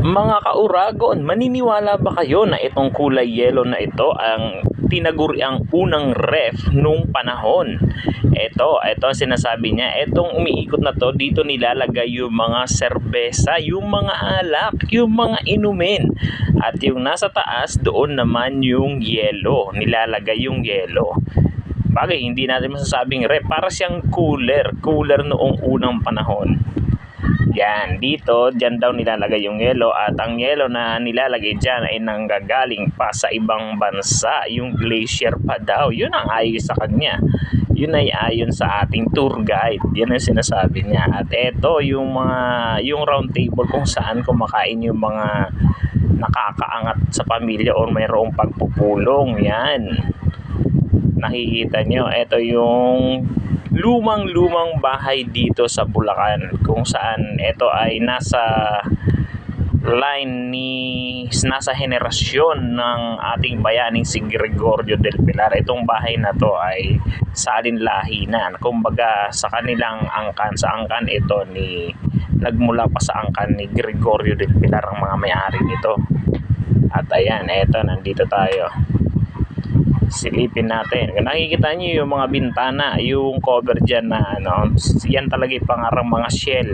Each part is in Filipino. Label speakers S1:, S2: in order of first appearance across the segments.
S1: Mga kauragon, maniniwala ba kayo na itong kulay yellow na ito ang tinaguri ang unang ref nung panahon? Ito, ito ang sinasabi niya. Itong umiikot na to, dito nilalagay yung mga serbesa, yung mga alak, yung mga inumin. At yung nasa taas, doon naman yung yellow. Nilalagay yung yellow. Bagay, hindi natin masasabing ref. Para siyang cooler. Cooler noong unang panahon. Yan, dito, dyan daw nilalagay yung yelo at ang yelo na nilalagay dyan ay nanggagaling pa sa ibang bansa. Yung glacier pa daw. Yun ang ayon sa kanya. Yun ay ayon sa ating tour guide. Yan ang sinasabi niya. At eto, yung mga, yung round table kung saan kumakain yung mga nakakaangat sa pamilya o mayroong pagpupulong. Yan. Nakikita nyo, ito yung lumang-lumang bahay dito sa Bulacan kung saan ito ay nasa line ni nasa henerasyon ng ating bayaning si Gregorio del Pilar. Itong bahay na to ay salin lahi na. Kumbaga sa kanilang angkan, sa angkan ito ni nagmula pa sa angkan ni Gregorio del Pilar ang mga may-ari nito. At ayan, eto nandito tayo silipin natin. Nakikita niyo yung mga bintana, yung cover dyan na ano, yan talaga yung pangarang mga shell.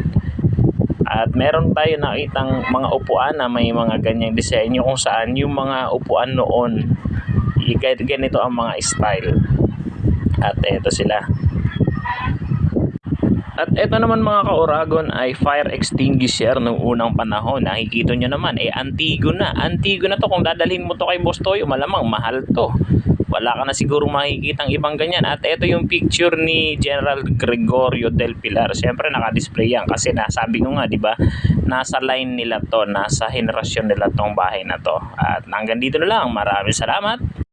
S1: At meron tayo nakitang mga upuan na may mga ganyang disenyo kung saan yung mga upuan noon, ganito ang mga style. At eto sila. At ito naman mga kauragon ay fire extinguisher nung unang panahon. Nakikita nyo naman, eh antigo na. Antigo na to. Kung dadalhin mo to kay Boss Toyo, malamang mahal to. Wala ka na siguro makikitang ibang ganyan. At ito yung picture ni General Gregorio del Pilar. Siyempre naka-display yan kasi nasabi ko nga, di ba? Nasa line nila to, nasa henerasyon nila tong bahay na to. At hanggang dito na lang. Maraming salamat.